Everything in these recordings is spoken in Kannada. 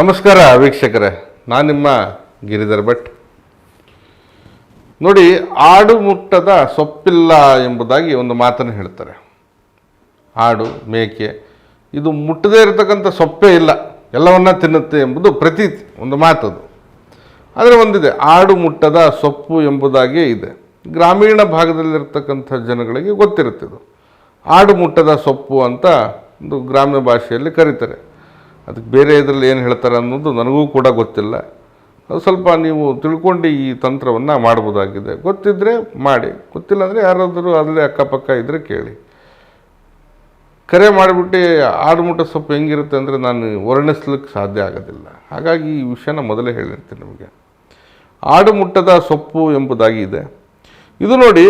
ನಮಸ್ಕಾರ ವೀಕ್ಷಕರೇ, ನಾನು ನಿಮ್ಮ ಗಿರಿಧರ್ ಭಟ್. ನೋಡಿ, ಆಡು ಮುಟ್ಟದ ಸೊಪ್ಪಿಲ್ಲ ಎಂಬುದಾಗಿ ಒಂದು ಮಾತನ್ನು ಹೇಳ್ತಾರೆ. ಆಡು, ಮೇಕೆ, ಇದು ಮುಟ್ಟದೇ ಇರತಕ್ಕಂಥ ಸೊಪ್ಪೇ ಇಲ್ಲ, ಎಲ್ಲವನ್ನ ತಿನ್ನುತ್ತೆ ಎಂಬುದು ಪ್ರತೀತಿ, ಒಂದು ಮಾತದು. ಆದರೆ ಒಂದಿದೆ, ಆಡು ಮುಟ್ಟದ ಸೊಪ್ಪು ಎಂಬುದಾಗಿ ಇದೆ. ಗ್ರಾಮೀಣ ಭಾಗದಲ್ಲಿರ್ತಕ್ಕಂಥ ಜನಗಳಿಗೆ ಗೊತ್ತಿರುತ್ತೆ ಇದು. ಆಡು ಮುಟ್ಟದ ಸೊಪ್ಪು ಅಂತ ಒಂದು ಗ್ರಾಮ್ಯ ಭಾಷೆಯಲ್ಲಿ ಕರೀತಾರೆ. ಅದಕ್ಕೆ ಬೇರೆ ಇದರಲ್ಲಿ ಏನು ಹೇಳ್ತಾರೆ ಅನ್ನೋದು ನನಗೂ ಕೂಡ ಗೊತ್ತಿಲ್ಲ. ಅದು ಸ್ವಲ್ಪ ನೀವು ತಿಳ್ಕೊಂಡು ಈ ತಂತ್ರವನ್ನು ಮಾಡ್ಬೋದಾಗಿದೆ. ಗೊತ್ತಿದ್ದರೆ ಮಾಡಿ. ಗೊತ್ತಿಲ್ಲ ಅಂದರೆ ಯಾರಾದರೂ ಅಲ್ಲೇ ಅಕ್ಕಪಕ್ಕ ಇದ್ದರೆ ಕೇಳಿ. ಕರೆ ಮಾಡಿಬಿಟ್ಟು ಆಡುಮುಟ್ಟದ ಸೊಪ್ಪು ಹೆಂಗಿರುತ್ತೆ ಅಂದರೆ ನಾನು ವರ್ಣಿಸ್ಲಿಕ್ಕೆ ಸಾಧ್ಯ ಆಗೋದಿಲ್ಲ. ಹಾಗಾಗಿ ಈ ವಿಷಯನ ಮೊದಲೇ ಹೇಳಿರ್ತೀನಿ ನಿಮಗೆ. ಆಡುಮುಟ್ಟದ ಸೊಪ್ಪು ಎಂಬುದಾಗಿ ಇದೆ. ಇದು ನೋಡಿ,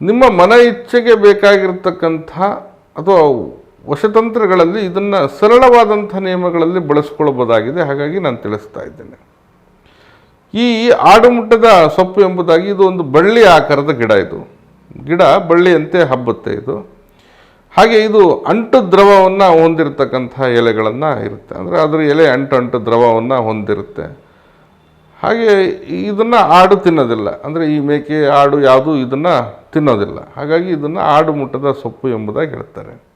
ನಿಮ್ಮ ಮನ ಇಚ್ಛೆಗೆ ಬೇಕಾಗಿರ್ತಕ್ಕಂಥ ಅಥವಾ ವಶತಂತ್ರಗಳಲ್ಲಿ ಇದನ್ನು ಸರಳವಾದಂಥ ನಿಯಮಗಳಲ್ಲಿ ಬಳಸ್ಕೊಳ್ಬೋದಾಗಿದೆ. ಹಾಗಾಗಿ ನಾನು ತಿಳಿಸ್ತಾ ಇದ್ದೇನೆ. ಈ ಆಡುಮುಟ್ಟದ ಸೊಪ್ಪು ಎಂಬುದಾಗಿ ಇದು ಒಂದು ಬಳ್ಳಿ ಆಕಾರದ ಗಿಡ ಇದು. ಗಿಡ ಬಳ್ಳಿಯಂತೆ ಹಬ್ಬುತ್ತೆ ಇದು. ಹಾಗೆ ಇದು ಅಂಟು ದ್ರವವನ್ನು ಹೊಂದಿರತಕ್ಕಂಥ ಎಲೆಗಳನ್ನು ಇರುತ್ತೆ. ಅಂದರೆ ಅದರ ಎಲೆ ಅಂಟು ಅಂಟು ದ್ರವವನ್ನು ಹೊಂದಿರುತ್ತೆ. ಹಾಗೆ ಇದನ್ನು ಆಡು ತಿನ್ನೋದಿಲ್ಲ. ಅಂದರೆ ಈ ಮೇಕೆ, ಆಡು ಯಾವುದು ಇದನ್ನು ತಿನ್ನೋದಿಲ್ಲ. ಹಾಗಾಗಿ ಇದನ್ನು ಆಡು ಮುಟ್ಟದ ಸೊಪ್ಪು ಎಂಬುದಾಗಿ ಹೇಳ್ತಾರೆ.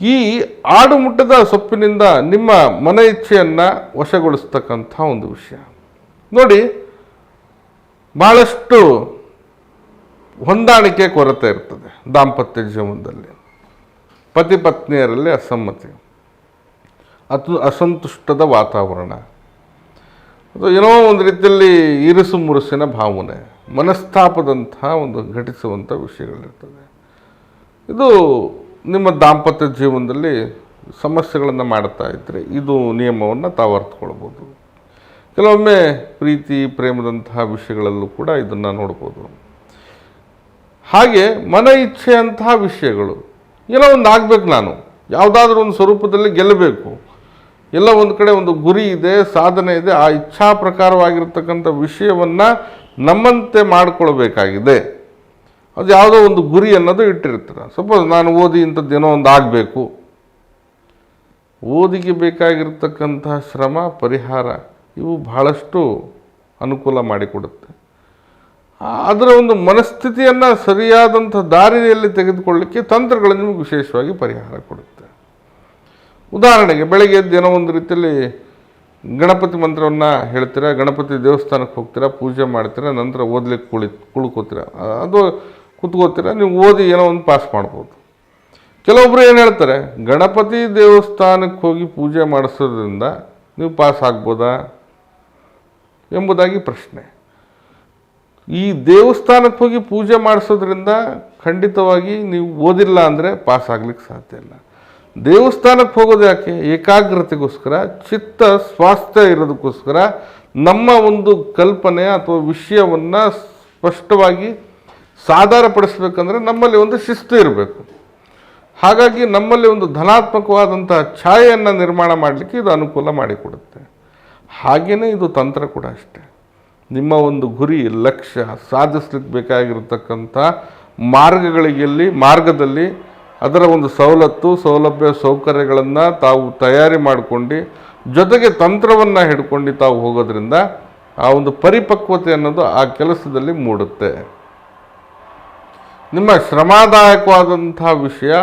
ಈ ಆಡು ಮುಟ್ಟದ ಸೊಪ್ಪಿನಿಂದ ನಿಮ್ಮ ಮನ ಇಚ್ಛೆಯನ್ನು ವಶಗೊಳಿಸ್ತಕ್ಕಂಥ ಒಂದು ವಿಷಯ. ನೋಡಿ ಭಾಳಷ್ಟು ಹೊಂದಾಣಿಕೆ ಕೊರತೆ ಇರ್ತದೆ ದಾಂಪತ್ಯ ಜೀವನದಲ್ಲಿ. ಪತಿ ಪತ್ನಿಯರಲ್ಲಿ ಅಸಮ್ಮತಿ ಅತು ಅಸಂತುಷ್ಟದ ವಾತಾವರಣ. ಅದು ಏನೋ ಒಂದು ರೀತಿಯಲ್ಲಿ ಇರಿಸು ಮುರುಸಿನ ಭಾವನೆ, ಮನಸ್ತಾಪದಂತಹ ಒಂದು ಘಟಿಸುವಂಥ ವಿಷಯಗಳಿರ್ತದೆ. ಇದು ನಿಮ್ಮ ದಾಂಪತ್ಯ ಜೀವನದಲ್ಲಿ ಸಮಸ್ಯೆಗಳನ್ನು ಮಾಡ್ತಾ ಇದ್ದರೆ ಇದು ನಿಯಮವನ್ನು ತಾವು ಅರ್ಥಕೊಳ್ಬೋದು. ಕೆಲವೊಮ್ಮೆ ಪ್ರೀತಿ, ಪ್ರೇಮದಂತಹ ವಿಷಯಗಳಲ್ಲೂ ಕೂಡ ಇದನ್ನು ನೋಡ್ಬೋದು. ಹಾಗೆ ಮನ ಇಚ್ಛೆಯಂತಹ ವಿಷಯಗಳು ಏನೋ ಒಂದು ಆಗಬೇಕು ನಾನು. ಯಾವುದಾದ್ರೂ ಒಂದು ಸ್ವರೂಪದಲ್ಲಿ ಗೆಲ್ಲಬೇಕು. ಎಲ್ಲ ಒಂದು ಕಡೆ ಒಂದು ಗುರಿ ಇದೆ, ಸಾಧನೆ ಇದೆ, ಆ ಇಚ್ಛಾ ಪ್ರಕಾರವಾಗಿರ್ತಕ್ಕಂಥ ವಿಷಯವನ್ನು ನಮ್ಮಂತೆ ಮಾಡಿಕೊಳ್ಬೇಕಾಗಿದೆ. ಅದು ಯಾವುದೋ ಒಂದು ಗುರಿ ಅನ್ನೋದು ಇಟ್ಟಿರ್ತಾರೆ. ಸಪೋಸ್ ನಾನು ಓದಿ ಇಂಥದ್ದು ಏನೋ ಒಂದು ಆಗಬೇಕು. ಓದಿಗೆ ಬೇಕಾಗಿರ್ತಕ್ಕಂತಹ ಶ್ರಮ, ಪರಿಹಾರ ಇವು ಬಹಳಷ್ಟು ಅನುಕೂಲ ಮಾಡಿಕೊಡುತ್ತೆ. ಅದರ ಒಂದು ಮನಸ್ಥಿತಿಯನ್ನು ಸರಿಯಾದಂಥ ದಾರಿಯಲ್ಲಿ ತೆಗೆದುಕೊಳ್ಳಿಕ್ಕೆ ತಂತ್ರಗಳು ನಿಮಗೆ ವಿಶೇಷವಾಗಿ ಪರಿಹಾರ ಕೊಡುತ್ತೆ. ಉದಾಹರಣೆಗೆ ಬೆಳಗ್ಗೆ ಎದ್ದು ಏನೋ ಒಂದು ರೀತಿಯಲ್ಲಿ ಗಣಪತಿ ಮಂತ್ರವನ್ನು ಹೇಳ್ತೀರಾ, ಗಣಪತಿ ದೇವಸ್ಥಾನಕ್ಕೆ ಹೋಗ್ತೀರಾ, ಪೂಜೆ ಮಾಡ್ತೀರಾ, ನಂತರ ಓದಲಿಕ್ಕೆ ಕುಳಿ, ಕುಳ್ಕೋತೀರ. ಅದು ಕುತ್ಕೋತೀರಾ, ನೀವು ಓದಿ ಏನೋ ಒಂದು ಪಾಸ್ ಮಾಡ್ಬೋದು. ಕೆಲವೊಬ್ರು ಏನು ಹೇಳ್ತಾರೆ, ಗಣಪತಿ ದೇವಸ್ಥಾನಕ್ಕೆ ಹೋಗಿ ಪೂಜೆ ಮಾಡಿಸೋದ್ರಿಂದ ನೀವು ಪಾಸ್ ಆಗ್ಬೋದಾ ಎಂಬುದಾಗಿ ಪ್ರಶ್ನೆ. ಈ ದೇವಸ್ಥಾನಕ್ಕೆ ಹೋಗಿ ಪೂಜೆ ಮಾಡಿಸೋದ್ರಿಂದ ಖಂಡಿತವಾಗಿ ನೀವು ಓದಿಲ್ಲ ಅಂದರೆ ಪಾಸ್ ಆಗ್ಲಿಕ್ಕೆ ಸಾಧ್ಯ ಇಲ್ಲ. ದೇವಸ್ಥಾನಕ್ಕೆ ಹೋಗೋದು ಯಾಕೆ? ಏಕಾಗ್ರತೆಗೋಸ್ಕರ, ಚಿತ್ತ ಸ್ವಾಸ್ಥ್ಯ ಇರೋದಕ್ಕೋಸ್ಕರ ನಮ್ಮ ಒಂದು ಕಲ್ಪನೆ ಅಥವಾ ವಿಷಯವನ್ನು ಸ್ಪಷ್ಟವಾಗಿ ಸಾಧಾರಪಡಿಸ್ಬೇಕಂದ್ರೆ ನಮ್ಮಲ್ಲಿ ಒಂದು ಶಿಸ್ತು ಇರಬೇಕು. ಹಾಗಾಗಿ ನಮ್ಮಲ್ಲಿ ಒಂದು ಧನಾತ್ಮಕವಾದಂತಹ ಛಾಯೆಯನ್ನು ನಿರ್ಮಾಣ ಮಾಡಲಿಕ್ಕೆ ಇದು ಅನುಕೂಲ ಮಾಡಿಕೊಡುತ್ತೆ. ಹಾಗೆಯೇ ಇದು ತಂತ್ರ ಕೂಡ ಅಷ್ಟೆ. ನಿಮ್ಮ ಒಂದು ಗುರಿ, ಲಕ್ಷ್ಯ ಸಾಧಿಸ್ಲಿಕ್ಕೆ ಬೇಕಾಗಿರತಕ್ಕಂಥ ಮಾರ್ಗಗಳಿಗೆಲ್ಲಿ, ಮಾರ್ಗದಲ್ಲಿ ಅದರ ಒಂದು ಸವಲತ್ತು, ಸೌಲಭ್ಯ, ಸೌಕರ್ಯಗಳನ್ನು ತಾವು ತಯಾರಿ ಮಾಡಿಕೊಂಡು, ಜೊತೆಗೆ ತಂತ್ರವನ್ನು ಹಿಡ್ಕೊಂಡು ತಾವು ಹೋಗೋದ್ರಿಂದ ಆ ಒಂದು ಪರಿಪಕ್ವತೆ ಅನ್ನೋದು ಆ ಕೆಲಸದಲ್ಲಿ ಮೂಡುತ್ತೆ. ನಿಮ್ಮ ಶ್ರಮದಾಯಕವಾದಂಥ ವಿಷಯ,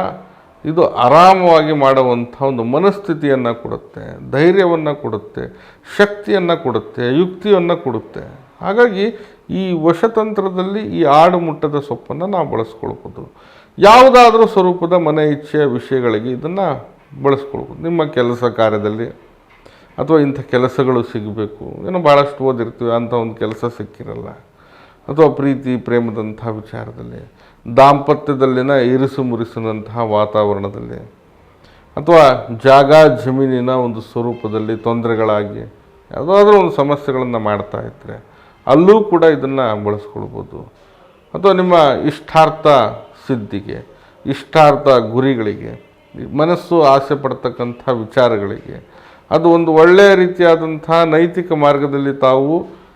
ಇದು ಆರಾಮವಾಗಿ ಮಾಡುವಂಥ ಒಂದು ಮನಸ್ಥಿತಿಯನ್ನು ಕೊಡುತ್ತೆ, ಧೈರ್ಯವನ್ನು ಕೊಡುತ್ತೆ, ಶಕ್ತಿಯನ್ನು ಕೊಡುತ್ತೆ, ಯುಕ್ತಿಯನ್ನು ಕೊಡುತ್ತೆ. ಹಾಗಾಗಿ ಈ ವಶತಂತ್ರದಲ್ಲಿ ಈ ಆಡು ಮುಟ್ಟದ ಸೊಪ್ಪನ್ನು ನಾವು ಬಳಸ್ಕೊಳ್ಬೋದು. ಯಾವುದಾದ್ರೂ ಸ್ವರೂಪದ ಮನೆ ಇಚ್ಛೆಯ ವಿಷಯಗಳಿಗೆ ಇದನ್ನು ಬಳಸ್ಕೊಳ್ಬೋದು. ನಿಮ್ಮ ಕೆಲಸ ಕಾರ್ಯದಲ್ಲಿ ಅಥವಾ ಇಂಥ ಕೆಲಸಗಳು ಸಿಗಬೇಕು. ಏನೋ ಭಾಳಷ್ಟು ಓದಿರ್ತೀವಿ, ಅಂಥ ಒಂದು ಕೆಲಸ ಸಿಕ್ಕಿರಲ್ಲ. ಅಥವಾ ಪ್ರೀತಿ, ಪ್ರೇಮದಂಥ ವಿಚಾರದಲ್ಲಿ. ದಾಂಪತ್ಯದಲ್ಲಿನ ಇರಿಸು ಮುರಿಸಿನಂತಹ ವಾತಾವರಣದಲ್ಲಿ ಅಥವಾ ಜಾಗ ಜಮೀನಿನ ಒಂದು ಸ್ವರೂಪದಲ್ಲಿ ತೊಂದರೆಗಳಾಗಿ ಯಾವುದಾದ್ರೂ ಒಂದು ಸಮಸ್ಯೆಗಳನ್ನು ಮಾಡ್ತಾ ಇದ್ದರೆ ಅಲ್ಲೂ ಕೂಡ ಇದನ್ನು ಬಳಸ್ಕೊಳ್ಬೋದು. ಅಥವಾ ನಿಮ್ಮ ಇಷ್ಟಾರ್ಥ ಸಿದ್ಧಿಗೆ, ಇಷ್ಟಾರ್ಥ ಗುರಿಗಳಿಗೆ, ಮನಸ್ಸು ಆಸೆ ಪಡ್ತಕ್ಕಂಥ ವಿಚಾರಗಳಿಗೆ ಅದು ಒಂದು ಒಳ್ಳೆಯ ರೀತಿಯಾದಂಥ ನೈತಿಕ ಮಾರ್ಗದಲ್ಲಿ ತಾವು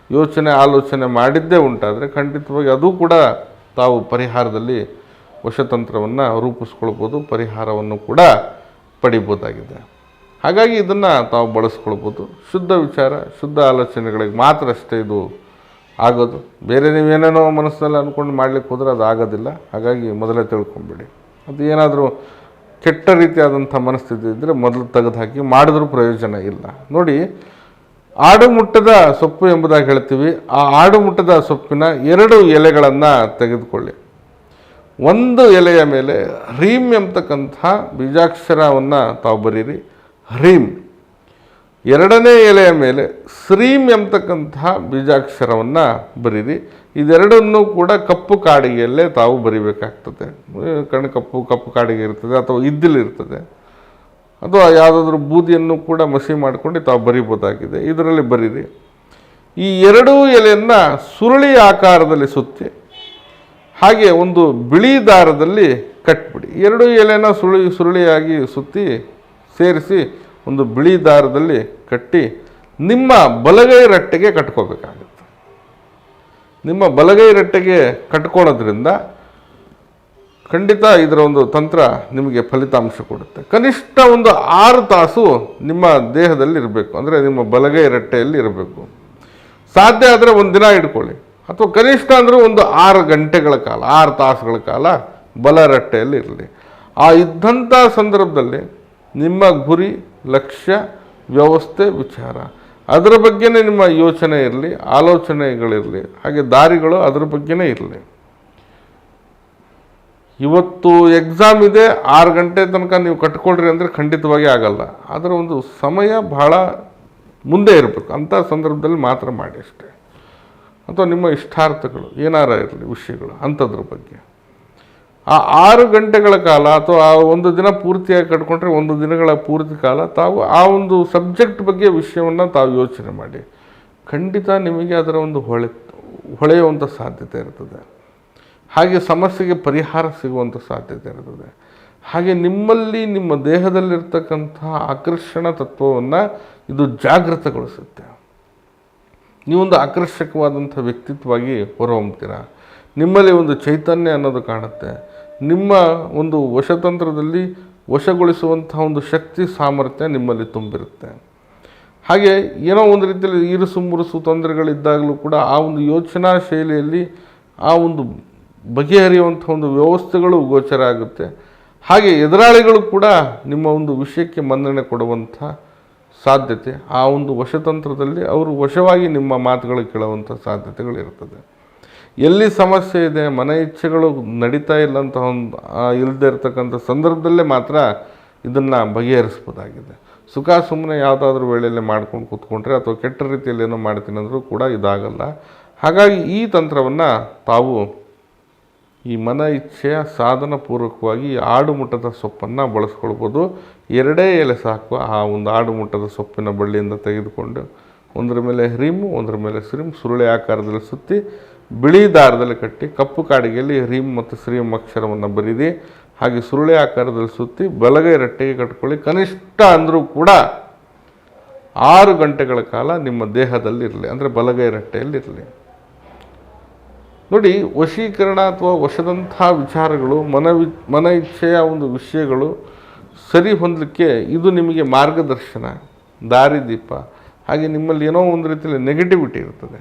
ಯೋಚನೆ, ಆಲೋಚನೆ ಮಾಡಿದ್ದೇ ಉಂಟಾದರೆ ಖಂಡಿತವಾಗಿ ಅದು ಕೂಡ ತಾವು ಪರಿಹಾರದಲ್ಲಿ ವಶತಂತ್ರವನ್ನು ರೂಪಿಸ್ಕೊಳ್ಬೋದು, ಪರಿಹಾರವನ್ನು ಕೂಡ ಪಡಿಬೋದಾಗಿದೆ. ಹಾಗಾಗಿ ಇದನ್ನು ತಾವು ಬಳಸ್ಕೊಳ್ಬೋದು. ಶುದ್ಧ ವಿಚಾರ, ಶುದ್ಧ ಆಲೋಚನೆಗಳಿಗೆ ಮಾತ್ರ ಅಷ್ಟೇ ಇದು ಆಗೋದು. ಬೇರೆ ನೀವೇನೇನೋ ಮನಸ್ಸಿನಲ್ಲಿ ಅಂದ್ಕೊಂಡು ಮಾಡಲಿಕ್ಕೆ ಹೋದರೆ ಅದು ಆಗೋದಿಲ್ಲ. ಹಾಗಾಗಿ ಮೊದಲೇ ತಿಳ್ಕೊಂಬಿಡಿ. ಅದು ಏನಾದರೂ ಕೆಟ್ಟ ರೀತಿಯಾದಂಥ ಮನಸ್ಥಿತಿ ಇದ್ದರೆ ಮೊದಲು ತೆಗೆದು ಹಾಕಿ ಮಾಡಿದ್ರೂ ಪ್ರಯೋಜನ ಇಲ್ಲ. ನೋಡಿ ಆಡು ಮುಟ್ಟದ ಸೊಪ್ಪು ಎಂಬುದಾಗಿ ಹೇಳ್ತೀವಿ. ಆ ಆಡು ಮುಟ್ಟದ ಸೊಪ್ಪಿನ ಎರಡು ಎಲೆಗಳನ್ನು ತೆಗೆದುಕೊಳ್ಳಿ. ಒಂದು ಎಲೆಯ ಮೇಲೆ ಹ್ರೀಮ್ ಎಂಬತಕ್ಕಂಥ ಬೀಜಾಕ್ಷರವನ್ನು ತಾವು ಬರೀರಿ. ಹ್ರೀಮ್. ಎರಡನೇ ಎಲೆಯ ಮೇಲೆ ಶ್ರೀಮ್ ಎಂಬತಕ್ಕಂತಹ ಬೀಜಾಕ್ಷರವನ್ನು ಬರೀರಿ. ಇದೆರಡನ್ನೂ ಕೂಡ ಕಪ್ಪು ಕಾಡಿಗೆಯಲ್ಲೇ ತಾವು ಬರಿಬೇಕಾಗ್ತದೆ. ಕಣ್ಣು ಕಪ್ಪು ಕಪ್ಪು ಕಾಡಿಗೆ ಇರ್ತದೆ ಅಥವಾ ಇದ್ದಿಲಿರ್ತದೆ ಅಥವಾ ಯಾವುದಾದ್ರೂ ಬೂದಿಯನ್ನು ಕೂಡ ಮಸಿ ಮಾಡಿಕೊಂಡು ತಾವು ಬರಿಬೋದಾಗಿದೆ ಇದರಲ್ಲಿ ಬರೀರಿ. ಈ ಎರಡೂ ಎಲೆಯನ್ನು ಸುರುಳಿ ಆಕಾರದಲ್ಲಿ ಸುತ್ತಿ, ಹಾಗೆ ಒಂದು ಬಿಳಿ ದಾರದಲ್ಲಿ ಕಟ್ಬಿಡಿ. ಎರಡು ಎಲೆನ ಸುರುಳಿ ಸುರುಳಿಯಾಗಿ ಸುತ್ತಿ, ಸೇರಿಸಿ ಒಂದು ಬಿಳಿ ದಾರದಲ್ಲಿ ಕಟ್ಟಿ ನಿಮ್ಮ ಬಲಗೈ ರಟ್ಟೆಗೆ ಕಟ್ಕೋಬೇಕಾಗುತ್ತೆ. ನಿಮ್ಮ ಬಲಗೈ ರಟ್ಟೆಗೆ ಕಟ್ಕೊಳ್ಳೋದ್ರಿಂದ ಖಂಡಿತ ಇದರ ಒಂದು ತಂತ್ರ ನಿಮಗೆ ಫಲಿತಾಂಶ ಕೊಡುತ್ತೆ. ಕನಿಷ್ಠ ಒಂದು ಆರು ತಾಸು ನಿಮ್ಮ ದೇಹದಲ್ಲಿ ಇರಬೇಕು. ಅಂದರೆ ನಿಮ್ಮ ಬಲಗೈ ರಟ್ಟೆಯಲ್ಲಿ ಇರಬೇಕು. ಸಾಧ್ಯ ಆದರೆ ಒಂದು ದಿನ ಇಟ್ಕೊಳ್ಳಿ. ಅಥವಾ ಕನಿಷ್ಠ ಅಂದರೆ ಒಂದು ಆರು ಗಂಟೆಗಳ ಕಾಲ, ಆರು ತಾಸುಗಳ ಕಾಲ ಬಲ ರಟ್ಟೆಯಲ್ಲಿ ಇರಲಿ. ಆ ಇದ್ದಂಥ ಸಂದರ್ಭದಲ್ಲಿ ನಿಮ್ಮ ಗುರಿ, ಲಕ್ಷ್ಯ, ವ್ಯವಸ್ಥೆ, ವಿಚಾರ. ಅದರ ಬಗ್ಗೆನೇ ನಿಮ್ಮ ಯೋಚನೆ ಇರಲಿ, ಆಲೋಚನೆಗಳಿರಲಿ. ಹಾಗೆ ದಾರಿಗಳು ಅದರ ಬಗ್ಗೆನೇ ಇರಲಿ. ಇವತ್ತು ಎಕ್ಸಾಮ್ ಇದೆ, ಆರು ಗಂಟೆ ತನಕ ನೀವು ಕಟ್ಕೊಳ್ರಿ ಅಂದರೆ ಖಂಡಿತವಾಗಿ ಆಗಲ್ಲ. ಅದರ ಒಂದು ಸಮಯ ಬಹಳ ಮುಂದೆ ಇರಬೇಕು. ಅಂಥ ಸಂದರ್ಭದಲ್ಲಿ ಮಾತ್ರ ಮಾಡಿ ಅಷ್ಟೇ. ಅಥವಾ ನಿಮ್ಮ ಇಷ್ಟಾರ್ಥಗಳು, ಏನಾರ ಇರಲಿ, ವಿಷಯಗಳು, ಅಂಥದ್ರ ಬಗ್ಗೆ. ಆ ಆರು ಗಂಟೆಗಳ ಕಾಲ ಅಥವಾ ಆ ಒಂದು ದಿನ ಪೂರ್ತಿಯಾಗಿ ಕಟ್ಕೊಂಡ್ರೆ ಒಂದು ದಿನಗಳ ಪೂರ್ತಿ ಕಾಲ ತಾವು ಆ ಒಂದು ಸಬ್ಜೆಕ್ಟ್ ಬಗ್ಗೆ ವಿಷಯವನ್ನು ತಾವು ಯೋಚನೆ ಮಾಡಿ. ಖಂಡಿತ ನಿಮಗೆ ಅದರ ಒಂದು ಹೊಳೆ ಹೊಳೆಯುವಂಥ ಸಾಧ್ಯತೆ ಇರ್ತದೆ. ಹಾಗೆ ಸಮಸ್ಯೆಗೆ ಪರಿಹಾರ ಸಿಗುವಂಥ ಸಾಧ್ಯತೆ ಇರ್ತದೆ. ಹಾಗೆ ನಿಮ್ಮಲ್ಲಿ, ನಿಮ್ಮ ದೇಹದಲ್ಲಿರ್ತಕ್ಕಂಥ ಆಕರ್ಷಣ ತತ್ವವನ್ನು ಇದು ಜಾಗೃತಗೊಳಿಸುತ್ತೆ. ನೀವೊಂದು ಆಕರ್ಷಕವಾದಂಥ ವ್ಯಕ್ತಿತ್ವವಾಗಿ ಹೊರಹೊಮ್ತೀರ. ನಿಮ್ಮಲ್ಲಿ ಒಂದು ಚೈತನ್ಯ ಅನ್ನೋದು ಕಾಣುತ್ತೆ. ನಿಮ್ಮ ಒಂದು ವಶತಂತ್ರದಲ್ಲಿ ವಶಗೊಳಿಸುವಂಥ ಒಂದು ಶಕ್ತಿ, ಸಾಮರ್ಥ್ಯ ನಿಮ್ಮಲ್ಲಿ ತುಂಬಿರುತ್ತೆ. ಹಾಗೆ ಏನೋ ಒಂದು ರೀತಿಯಲ್ಲಿ ಇರುಸು ಮುರುಸು ತೊಂದರೆಗಳಿದ್ದಾಗಲೂ ಕೂಡ ಆ ಒಂದು ಯೋಚನಾ ಶೈಲಿಯಲ್ಲಿ ಆ ಒಂದು ಬಗೆಹರಿಯುವಂಥ ಒಂದು ವ್ಯವಸ್ಥೆಗಳು ಗೋಚರ ಆಗುತ್ತೆ. ಹಾಗೆ ಎದುರಾಳಿಗಳು ಕೂಡ ನಿಮ್ಮ ಒಂದು ವಿಷಯಕ್ಕೆ ಮನ್ನಣೆ ಕೊಡುವಂಥ ಸಾಧ್ಯತೆ, ಆ ಒಂದು ವಶತಂತ್ರದಲ್ಲಿ ಅವರು ವಶವಾಗಿ ನಿಮ್ಮ ಮಾತುಗಳು ಕೇಳುವಂಥ ಸಾಧ್ಯತೆಗಳಿರ್ತದೆ ಎಲ್ಲಿ ಸಮಸ್ಯೆ ಇದೆ, ಮನ ಇಚ್ಛೆಗಳು ನಡೀತಾ ಇಲ್ಲ ಒಂದು ಇಲ್ಲದೇ ಇರತಕ್ಕಂಥ ಸಂದರ್ಭದಲ್ಲೇ ಮಾತ್ರ ಇದನ್ನು ಬಗೆಹರಿಸ್ಬೋದಾಗಿದೆ. ಸುಖ ಸುಮ್ಮನೆ ಯಾವುದಾದ್ರೂ ವೇಳೆಯಲ್ಲಿ ಮಾಡ್ಕೊಂಡು ಕೂತ್ಕೊಂಡ್ರೆ ಅಥವಾ ಕೆಟ್ಟ ರೀತಿಯಲ್ಲಿ ಏನೋ ಮಾಡ್ತೀನಿ ಅಂದರೂ ಕೂಡ ಇದಾಗಲ್ಲ. ಹಾಗಾಗಿ ಈ ತಂತ್ರವನ್ನು ತಾವು ಈ ಮನ ಇಚ್ಛೆಯ ಸಾಧನ ಪೂರ್ವಕವಾಗಿ ಈ ಆಡು ಮುಟ್ಟದ ಸೊಪ್ಪನ್ನು ಬಳಸ್ಕೊಳ್ಬೋದು. ಎರಡೇ ಎಲೆ ಸಾಕು ಆ ಒಂದು ಆಡು ಮುಟ್ಟದ ಸೊಪ್ಪಿನ ಬಳ್ಳಿಯಿಂದ ತೆಗೆದುಕೊಂಡು ಒಂದರ ಮೇಲೆ ಹ್ರೀಮು ಒಂದರ ಮೇಲೆ ಸ್ರೀಮ್ ಸುರುಳಿ ಆಕಾರದಲ್ಲಿ ಸುತ್ತಿ ಬಿಳಿ ದಾರದಲ್ಲಿ ಕಟ್ಟಿ ಕಪ್ಪು ಕಾಡಿಗೆಯಲ್ಲಿ ಹ್ರೀಮ್ ಮತ್ತು ಶ್ರೀಮ್ ಅಕ್ಷರವನ್ನು ಬರೀದಿ ಹಾಗೆ ಸುರುಳಿ ಆಕಾರದಲ್ಲಿ ಸುತ್ತಿ ಬಲಗೈ ರಟ್ಟೆಗೆ ಕಟ್ಕೊಳ್ಳಿ. ಕನಿಷ್ಠ ಅಂದರೂ ಕೂಡ ಆರು ಗಂಟೆಗಳ ಕಾಲ ನಿಮ್ಮ ದೇಹದಲ್ಲಿ ಇರಲಿ ಅಂದರೆ ಬಲಗೈ ರಟ್ಟೆಯಲ್ಲಿ ಇರಲಿ ನೋಡಿ, ವಶೀಕರಣ ಅಥವಾ ವಶದಂಥ ವಿಚಾರಗಳು, ಮನವಿ ಮನ ಇಚ್ಛೆಯ ಒಂದು ವಿಷಯಗಳು ಸರಿ ಹೊಂದಲಿಕ್ಕೆ ಇದು ನಿಮಗೆ ಮಾರ್ಗದರ್ಶನ ದಾರಿದೀಪ ಹಾಗೆ ನಿಮ್ಮಲ್ಲಿ ಏನೋ ಒಂದು ರೀತಿಯಲ್ಲಿ ನೆಗೆಟಿವಿಟಿ ಇರ್ತದೆ.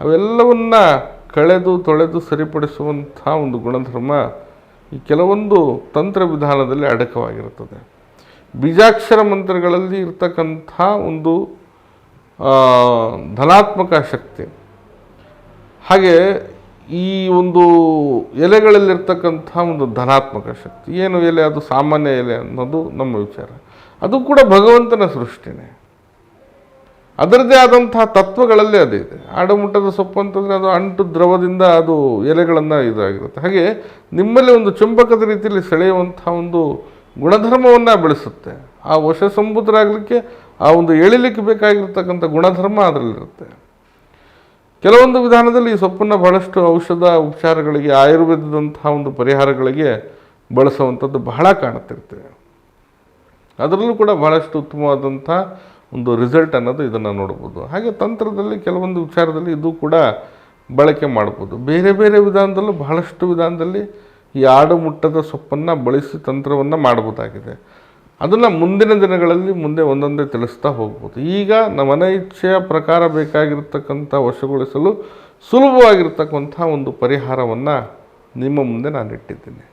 ಅವೆಲ್ಲವನ್ನ ಕಳೆದು, ತೊಳೆದು ಸರಿಪಡಿಸುವಂಥ ಒಂದು ಗುಣಧರ್ಮ ಈ ಕೆಲವೊಂದು ತಂತ್ರ ವಿಧಾನದಲ್ಲಿ ಅಡಕವಾಗಿರುತ್ತದೆ. ಬೀಜಾಕ್ಷರ ಮಂತ್ರಗಳಲ್ಲಿ ಇರ್ತಕ್ಕಂಥ ಒಂದು ಧನಾತ್ಮಕ ಶಕ್ತಿ. ಹಾಗೆ ಈ ಒಂದು ಎಲೆಗಳಲ್ಲಿರ್ತಕ್ಕಂಥ ಒಂದು ಧನಾತ್ಮಕ ಶಕ್ತಿ, ಏನು ಎಲೆ? ಅದು ಸಾಮಾನ್ಯ ಎಲೆ ಅನ್ನೋದು ನಮ್ಮ ವಿಚಾರ. ಅದು ಕೂಡ ಭಗವಂತನ ಸೃಷ್ಟಿನೇ. ಅದರದ್ದೇ ಆದಂತಹ ತತ್ವಗಳಲ್ಲೇ ಅದು ಇದೆ. ಆಡುಮುಟ್ಟದ ಸೊಪ್ಪು ಅಂತಂದರೆ ಅದು ಅಂಟು ದ್ರವದಿಂದ ಅದು ಎಲೆಗಳನ್ನು ಇದಾಗಿರುತ್ತೆ. ಹಾಗೆ ನಿಮ್ಮಲ್ಲಿ ಒಂದು ಚುಂಬಕದ ರೀತಿಯಲ್ಲಿ ಸೆಳೆಯುವಂಥ ಒಂದು ಗುಣಧರ್ಮವನ್ನು ಬೆಳೆಸುತ್ತೆ. ಆ ವಶ ಸಂಬುದ್ಧರಾಗಲಿಕ್ಕೆ ಆ ಒಂದು ಎಳಿಲಿಕ್ಕೆ ಬೇಕಾಗಿರ್ತಕ್ಕಂಥ ಗುಣಧರ್ಮ ಅದರಲ್ಲಿರುತ್ತೆ. ಕೆಲವೊಂದು ವಿಧಾನದಲ್ಲಿ ಈ ಸೊಪ್ಪನ್ನು ಬಹಳಷ್ಟು ಔಷಧ ಉಪಚಾರಗಳಿಗೆ, ಆಯುರ್ವೇದದಂತಹ ಒಂದು ಪರಿಹಾರಗಳಿಗೆ ಬಳಸುವಂಥದ್ದು ಬಹಳ ಕಾಣುತ್ತಿರ್ತೇವೆ ಅದರಲ್ಲೂ ಕೂಡ ಬಹಳಷ್ಟು ಉತ್ತಮವಾದಂಥ ಒಂದು ರಿಸಲ್ಟ್ ಅನ್ನೋದು ಇದನ್ನು ನೋಡ್ಬೋದು. ಹಾಗೆ ತಂತ್ರದಲ್ಲಿ ಕೆಲವೊಂದು ವಿಚಾರದಲ್ಲಿ ಇದು ಕೂಡ ಬಳಕೆ ಮಾಡ್ಬೋದು. ಬೇರೆ ಬೇರೆ ವಿಧಾನದಲ್ಲೂ ಬಹಳಷ್ಟು ವಿಧಾನದಲ್ಲಿ ಈ ಆಡು ಮುಟ್ಟದ ಸೊಪ್ಪನ್ನು ಬಳಸಿ ತಂತ್ರವನ್ನು ಮಾಡ್ಬೋದಾಗಿದೆ. ಅದನ್ನು ಮುಂದಿನ ದಿನಗಳಲ್ಲಿ ಮುಂದೆ ಒಂದೊಂದೇ ತಿಳಿಸ್ತಾ ಹೋಗ್ಬೋದು. ಈಗ ನಮ್ಮ ಇಚ್ಛೆಯ ಪ್ರಕಾರ ಬೇಕಾಗಿರ್ತಕ್ಕಂಥ ವಶಗೊಳಿಸಲು ಸುಲಭವಾಗಿರ್ತಕ್ಕಂಥ ಒಂದು ಪರಿಹಾರವನ್ನು ನಿಮ್ಮ ಮುಂದೆ ನಾನು ಇಟ್ಟಿದ್ದೀನಿ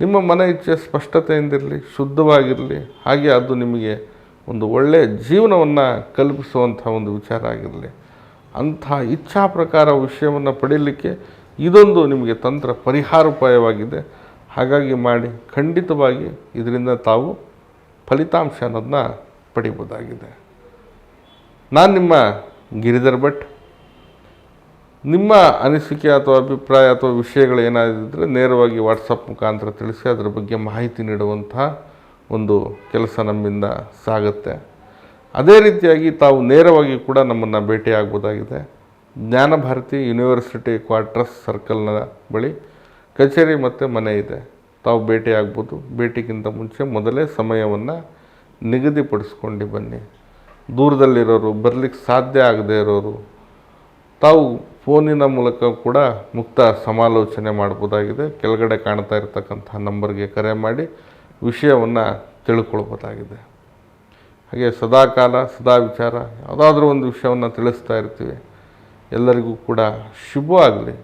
ನಿಮ್ಮ ಮನ ಇಚ್ಛೆ ಸ್ಪಷ್ಟತೆಯಿಂದಿರಲಿ ಶುದ್ಧವಾಗಿರಲಿ, ಹಾಗೆ ಅದು ನಿಮಗೆ ಒಂದು ಒಳ್ಳೆಯ ಜೀವನವನ್ನು ಕಲ್ಪಿಸುವಂಥ ಒಂದು ವಿಚಾರ ಆಗಿರಲಿ. ಅಂಥ ಇಚ್ಛಾ ಪ್ರಕಾರ ವಿಷಯವನ್ನು ಪಡೀಲಿಕ್ಕೆ ಇದೊಂದು ನಿಮಗೆ ತಂತ್ರ ಪರಿಹಾರೋಪಾಯವಾಗಿದೆ. ಹಾಗಾಗಿ ಮಾಡಿ ಖಂಡಿತವಾಗಿ ಇದರಿಂದ ತಾವು ಫಲಿತಾಂಶ ಅನ್ನೋದನ್ನ ಪಡಿಬೋದಾಗಿದೆ. ನಾನು ನಿಮ್ಮ ಗಿರಿಧರ್ ಭಟ್. ನಿಮ್ಮ ಅನಿಸಿಕೆ ಅಥವಾ ಅಭಿಪ್ರಾಯ ಅಥವಾ ವಿಷಯಗಳು ಏನಾದಿದ್ದರೆ ನೇರವಾಗಿ ವಾಟ್ಸಪ್ ಮುಖಾಂತರ ತಿಳಿಸಿ, ಅದರ ಬಗ್ಗೆ ಮಾಹಿತಿ ನೀಡುವಂತಹ ಒಂದು ಕೆಲಸ ನಮ್ಮಿಂದ ಸಾಗುತ್ತೆ. ಅದೇ ರೀತಿಯಾಗಿ ತಾವು ನೇರವಾಗಿ ಕೂಡ ನಮ್ಮನ್ನು ಭೇಟಿಯಾಗ್ಬೋದಾಗಿದೆ ಜ್ಞಾನಭಾರತಿ ಯೂನಿವರ್ಸಿಟಿ ಕ್ವಾರ್ಟರ್ಸ್ ಸರ್ಕಲ್ನ ಬಳಿ ಕಚೇರಿ ಮತ್ತು ಮನೆ ಇದೆ. ತಾವು ಭೇಟಿಯಾಗ್ಬೋದು ಭೇಟಿಗಿಂತ ಮುಂಚೆ ಮೊದಲೇ ಸಮಯವನ್ನು ನಿಗದಿಪಡಿಸ್ಕೊಂಡು ಬನ್ನಿ. ದೂರದಲ್ಲಿರೋರು ಬರಲಿಕ್ಕೆ ಸಾಧ್ಯ ಆಗದೇ ಇರೋರು, ತಾವು ಫೋನಿನ ಮೂಲಕ ಕೂಡ ಮುಕ್ತ ಸಮಾಲೋಚನೆ ಮಾಡ್ಬೋದಾಗಿದೆ. ಕೆಳಗಡೆ ಕಾಣ್ತಾ ಇರತಕ್ಕಂಥ ನಂಬರ್ಗೆ ಕರೆ ಮಾಡಿ ವಿಷಯವನ್ನು ತಿಳ್ಕೊಳ್ಬೋದಾಗಿದೆ. ಹಾಗೆ ಸದಾಕಾಲ, ಸದಾ ವಿಚಾರ, ಯಾವುದಾದ್ರೂ ಒಂದು ವಿಷಯವನ್ನು ತಿಳಿಸ್ತಾ ಇರ್ತೀವಿ. ಎಲ್ಲರಿಗೂ ಕೂಡ ಶುಭವಾಗಲಿ.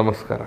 ನಮಸ್ಕಾರ.